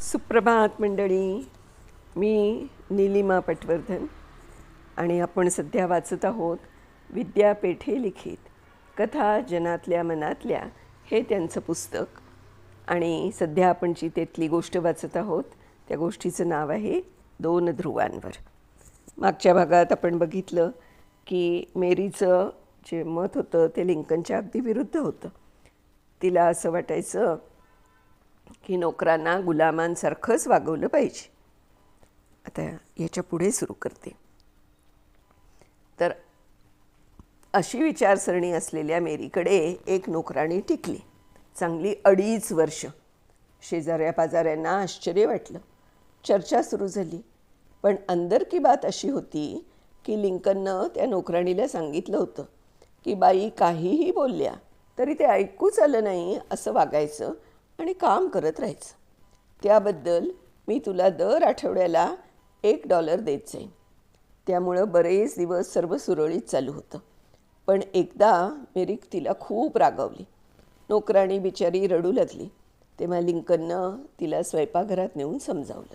सुप्रभात मंडळी. मी निलिमा पटवर्धन आणि आपण सध्या वाचत आहोत विद्यापेठे लिखित कथा जनातल्या मनातल्या हे त्यांचं पुस्तक. आणि सध्या आपण जी त्यातली गोष्ट वाचत आहोत त्या गोष्टीचं नाव आहे दोन ध्रुवांवर. मागच्या भागात आपण बघितलं की मेरीचं जे मत होतं ते लिंकनच्या अगदी विरुद्ध होतं. तिला असं वाटायचं की नोकरांना गुलामांसारखंच वागवलं पाहिजे. आता याच्यापुढे सुरू करते. तर अशी विचारसरणी असलेल्या मेरीकडे एक नोकराणी टिकली. चांगली अडीच वर्ष. शेजाऱ्या पाजाऱ्यांना आश्चर्य वाटलं. चर्चा सुरू झाली. पण अंदर की बात अशी होती की लिंकननं त्या नोकराणीला सांगितलं होतं की बाई काहीही बोलल्या तरी ते ऐकूच आलं नाही असं वागायचं. आणि काम करत राहायचं. त्याबद्दल मी तुला दर आठवड्याला एक डॉलर देत जाईन त्यामुळं बरेच दिवस सर्व सुरळीत चालू होतं. पण एकदा मेरिक तिला खूप रागवली. नोकराणी बिचारी रडू लागली. तेव्हा लिंकननं तिला स्वयंपाकघरात नेऊन समजावलं.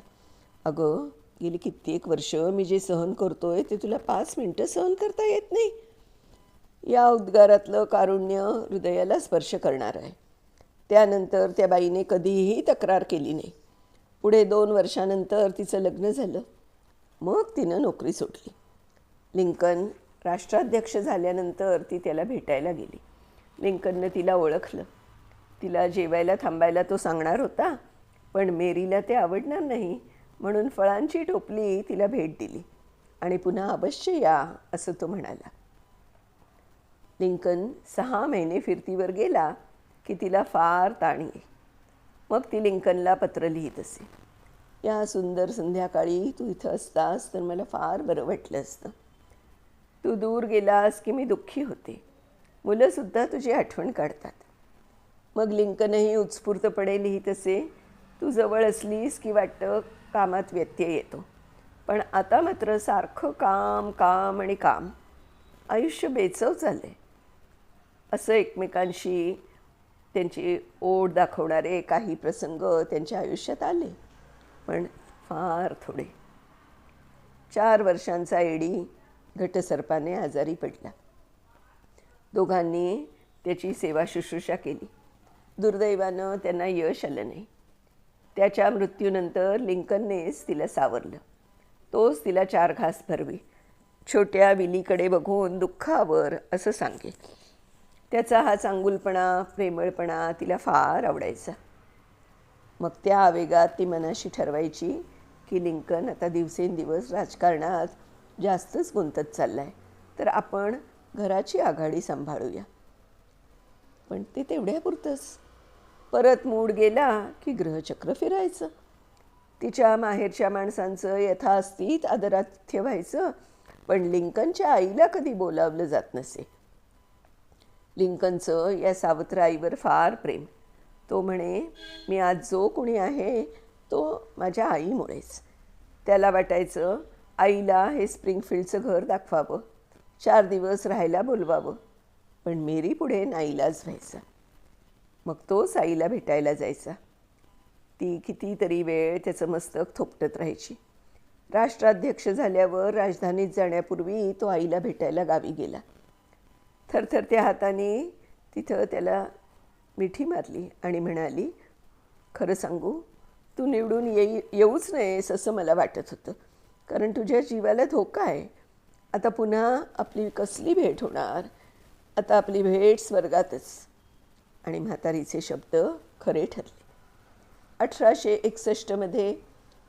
अगं गेली कित्येक वर्ष मी जे सहन करतो आहे ते तुला पाच मिनटं सहन करता येत नाही. या उद्गारातलं कारुण्य हृदयाला स्पर्श करणार आहे. त्यानंतर त्या बाईने कधीही तक्रार केली नाही. पुढे दोन वर्षानंतर तिचं लग्न झालं. मग तिनं नोकरी सोडली. लिंकन राष्ट्राध्यक्ष झाल्यानंतर ती त्याला भेटायला गेली. लिंकननं तिला ओळखलं. तिला जेवायला थांबायला तो सांगणार होता पण मेरीला ते आवडणार नाही म्हणून फळांची टोपली तिला भेट दिली आणि पुन्हा अवश्य या असं तो म्हणाला. लिंकन सहा महिने फिरतीवर गेला की तिला फार ताण येईल मग ती लिंकनला पत्र लिहित असे. या सुंदर संध्याकाळी तू इथं असतास तर मला फार बरं वाटलं असतं. तू दूर गेलास की मी दुःखी होते. मुलंसुद्धा तुझी आठवण काढतात. मग लिंकनही उत्स्फूर्तपणे लिहित असे तू जवळ असलीस की वाटतं कामात व्यत्यय येतो. पण आता मात्र सारखं काम काम आणि काम. आयुष्य बेचव झालं आहे असं एकमेकांशी त्यांची ओढ दाखवणारे काही प्रसंग त्यांच्या आयुष्यात आले. पण फार थोडे. चार वर्षांचा एडी घटसर्पाने आजारी पडला. दोघांनी त्याची सेवा शुश्रूषा केली. दुर्दैवानं त्यांना यश आलं नाही. त्याच्या मृत्यूनंतर लिंकननेच तिला सावरलं. तोच तिला चार घास भरवी छोट्या विलीकडे बघून दुःखावर असं सांगेल. त्याचा हा चांगुलपणा प्रेमळपणा तिला फार आवडायचा. मग त्या आवेगात ती मनाशी ठरवायची की लिंकन आता दिवसेंदिवस राजकारणात जास्तच गुंतत चालला आहे तर आपण घराची आघाडी सांभाळूया. पण ते तेवढ्यापुरतंच परत मूड गेला की ग्रहचक्र फिरायचं. तिच्या माहेरच्या माणसांचं यथास्थित आदरात व्हायचं पण लिंकनच्या आईला कधी बोलावलं जात नसे. लिंकनचं या सावत्र आईवर फार प्रेम. तो म्हणे मी आज जो कोणी आहे तो माझ्या आईमुळेच. त्याला वाटायचं आईला हे स्प्रिंगफील्डचं घर दाखवावं चार दिवस राहायला बोलवावं पण मेरी पुढे नाईलाज व्हायचा. मग तोच आईला भेटायला जायचा. ती कितीतरी वेळ त्याचं मस्तक थोपटत राहायची. राष्ट्राध्यक्ष झाल्यावर राजधानीत जाण्यापूर्वी तो आईला भेटायला गावी गेला. थरथरत्या हाताने तिथं त्याला मिठी मारली आणि म्हणाली खरं सांगू तू निवडून येई येऊच नयेस असं मला वाटत होतं. कारण तुझ्या जीवाला धोका आहे. आता पुन्हा आपली कसली भेट होणार? आता आपली भेट स्वर्गातच. आणि म्हातारीचे शब्द खरे ठरले. अठराशे एकसष्टमध्ये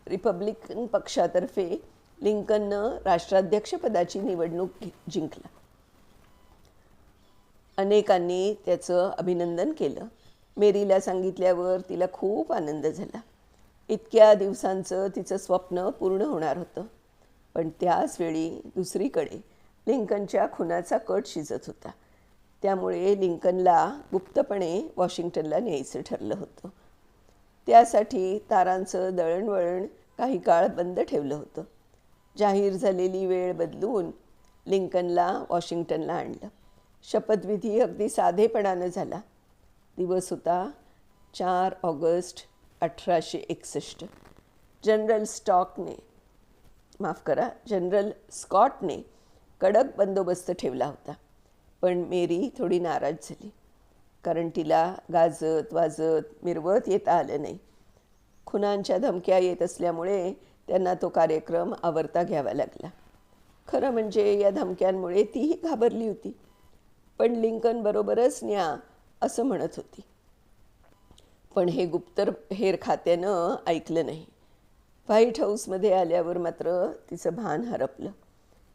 रिपब्लिकन पक्षातर्फे लिंकननं राष्ट्राध्यक्षपदाची निवडणूक जिंकला. अनेकांनी त्याचं अभिनंदन केलं. मेरीला सांगितल्यावर तिला खूप आनंद झाला. इतक्या दिवसांचं तिचं स्वप्न पूर्ण होणार होतं. पण त्याच वेळी दुसरीकडे लिंकनच्या खुनाचा कट शिजत होता. त्यामुळे लिंकनला गुप्तपणे वॉशिंग्टनला न्यायचं ठरलं होतं. त्यासाठी तारांचं दळणवळण काही काळ बंद ठेवलं होतं. जाहीर झालेली वेळ बदलून लिंकनला वॉशिंग्टनला आणलं. शपथविधी अगदी साधेपणानं झाला. दिवस होता चार ऑगस्ट अठराशे एकसष्ट. जनरल स्टॉकने माफ करा जनरल स्कॉटने कडक बंदोबस्त ठेवला होता. पण मेरी थोडी नाराज झाली. कारण तिला गाजत वाजत मिरवत येता आलं नाही. खुनांच्या धमक्या येत असल्यामुळे त्यांना तो कार्यक्रम आवरता घ्यावा लागला. खरं म्हणजे या धमक्यांमुळे तीही घाबरली होती. पण लिंकन बरोबरच न्या असं म्हणत होती. पण हे गुप्तर हेर खात्यानं ऐकलं नाही. व्हाईट हाऊसमध्ये आल्यावर मात्र तिचं भान हरपलं.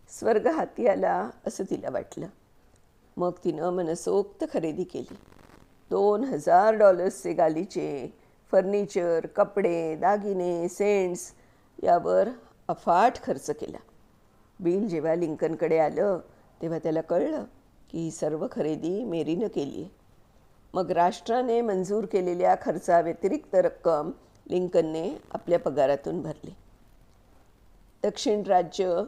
स्वर्ग हाती आला असं तिला वाटलं. मग तिनं मनसोक्त खरेदी केली. दोन हजार डॉलर्सचे गालीचे फर्निचर कपडे दागिने सेंट्स यावर अफाट खर्च केला. बिल जेव्हा लिंकनकडे आलं तेव्हा त्याला कळलं की ही सर्व खरेदी मेरीनं केली आहे मग राष्ट्राने मंजूर केलेल्या खर्चाव्यतिरिक्त रक्कम लिंकनने आपल्या पगारातून भरली. दक्षिण राज्य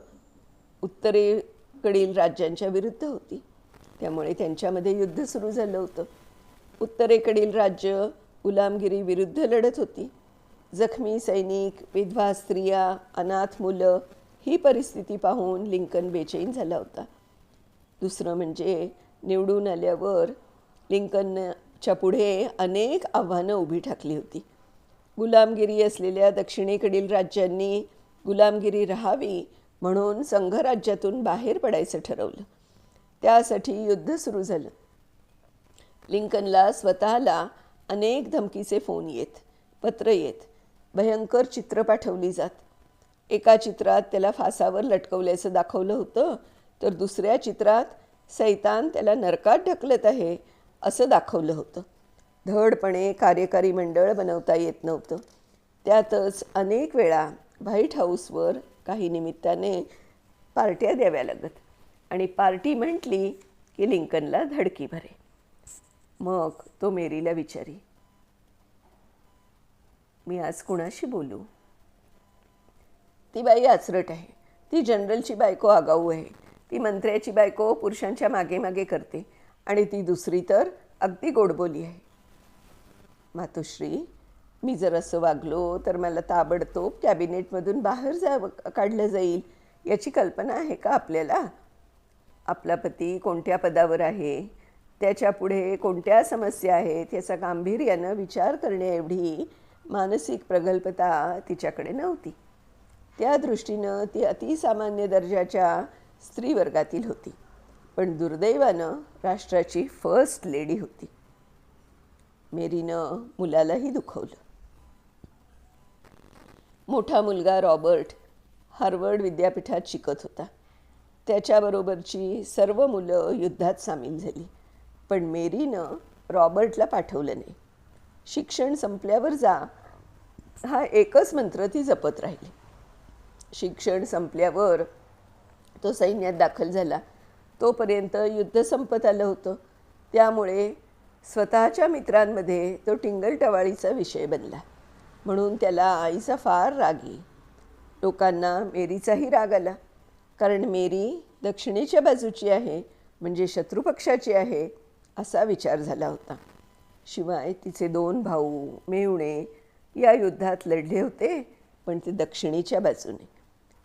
उत्तरेकडील राज्यांच्या विरुद्ध होती. त्यामुळे त्यांच्यामध्ये युद्ध सुरू झालं होतं. उत्तरेकडील राज्य गुलामगिरी विरुद्ध लढत होती. जखमी सैनिक विधवा स्त्रिया अनाथ मुलं ही परिस्थिती पाहून लिंकन बेचैन झाला होता. दुसरं म्हणजे निवडून आल्यावर लिंकनच्या पुढे अनेक आव्हानं उभी ठाकली होती. गुलामगिरी असलेल्या दक्षिणेकडील राज्यांनी गुलामगिरी राहावी म्हणून संघराज्यातून बाहेर पडायचं ठरवलं. त्यासाठी युद्ध सुरू झालं. लिंकनला स्वतःला अनेक धमकीचे फोन येत पत्र येत भयंकर चित्र पाठवली जात. एका चित्रात त्याला फासावर लटकवल्याचं दाखवलं होतं तर दुसऱ्या चित्रात सैतान त्याला नरकात ढकलत आहे असं दाखवलं होतं. धडपणे कार्यकारी मंडळ बनवता येत नव्हतं. त्यातच अनेक वेळा व्हाईट हाऊसवर काही निमित्ताने पार्ट्या द्याव्या लागत आणि पार्टी म्हटली की लिंकनला धडकी भरे. मग तो मेरीला विचारी मी आज कुणाशी बोलू? ती बाई आचरट आहे. ती जनरलची बायको आगाऊ आहे. ती मंत्र्याची बायको पुरुषांच्या मागे मागे करते. आणि ती दुसरी तर अगदी गोडबोली आहे. मातोश्री मी जर असं वागलो तर मला ताबडतोब कॅबिनेटमधून बाहेर जा काढलं जाईल याची कल्पना आहे का आपल्याला? आपला पती कोणत्या पदावर आहे? त्याच्या पुढे कोणत्या समस्या आहेत याचा गांभीर्यानं विचार करण्याएवढी मानसिक प्रगल्भता तिच्याकडे नव्हती. त्या दृष्टीनं ती अतिसामान्य दर्जाच्या स्त्री वर्गातील होती. पण दुर्दैवानं राष्ट्राची फर्स्ट लेडी होती. मेरीनं मुलालाही दुखवलं. मोठा मुलगा रॉबर्ट हार्वर्ड विद्यापीठात शिकत होता. त्याच्याबरोबरची सर्व मुलं युद्धात सामील झाली. पण मेरीनं रॉबर्टला पाठवलं नाही. शिक्षण संपल्यावर जा हा एकच मंत्र ती जपत राहिली. शिक्षण संपल्यावर तो सैन्यात दाखल झाला. तोपर्यंत युद्ध संपत आलं होतं. त्यामुळे स्वतःच्या मित्रांमध्ये तो टिंगलटवाळीचा विषय बनला. म्हणून त्याला आईचा फार राग येई. लोकांना मेरीचाही राग आला. कारण मेरी दक्षिणेच्या बाजूची आहे म्हणजे शत्रुपक्षाची आहे असा विचार झाला होता. शिवाय तिचे दोन भाऊ मेवणे या युद्धात लढले होते पण ते दक्षिणेच्या बाजूने.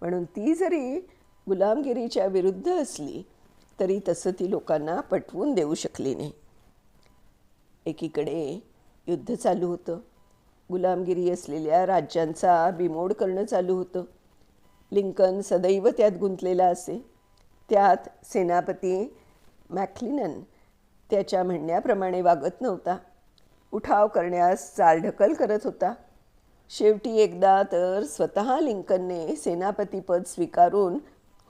म्हणून ती जरी गुलामगिरीच्या विरुद्ध असली तरी तसं ती लोकांना पटवून देऊ शकली नाही. एकीकडे युद्ध चालू होतं. गुलामगिरी असलेल्या राज्यांचा बिमोड करणं चालू होतं. लिंकन सदैव त्यात गुंतलेला असे. त्यात सेनापती मॅक्लिनन त्याच्या म्हणण्याप्रमाणे वागत नव्हता. उठाव करण्यास चालढकल करत होता. शेवटी एकदा तर स्वतः लिंकनने सेनापतीपद स्वीकारून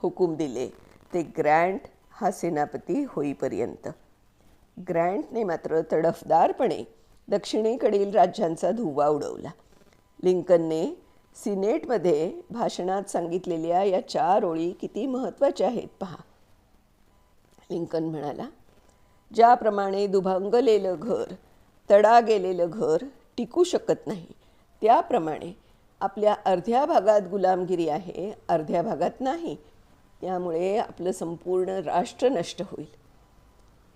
हुकूम दिले ते ग्रँट हा सेनापती होईपर्यंत. ग्रँटने मात्र तडफदारपणे दक्षिणेकडील राज्यांचा धुवा उडवला. लिंकनने सिनेटमध्ये भाषणात सांगितलेल्या या चार ओळी किती महत्त्वाच्या आहेत पहा. लिंकन म्हणाला ज्याप्रमाणे दुभांगलेलं घर तडा गेलेलं घर टिकू शकत नाही त्याप्रमाणे आपल्या अर्ध्या भागात गुलामगिरी आहे अर्ध्या भागात नाही त्यामुळे आपलं संपूर्ण राष्ट्र नष्ट होईल.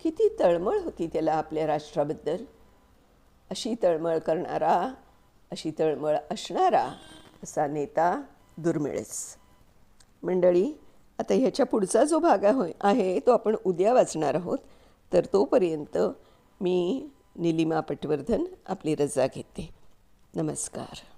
किती तळमळ होती त्याला आपल्या राष्ट्राबद्दल. अशी तळमळ करणारा अशी तळमळ असणारा असा नेता दुर्मिळच. मंडळी आता ह्याच्या पुढचा जो भाग हो आहे तो आपण उद्या वाचणार आहोत. तर तोपर्यंत मी निलिमा पटवर्धन आपली रजा घेते. नमस्कार.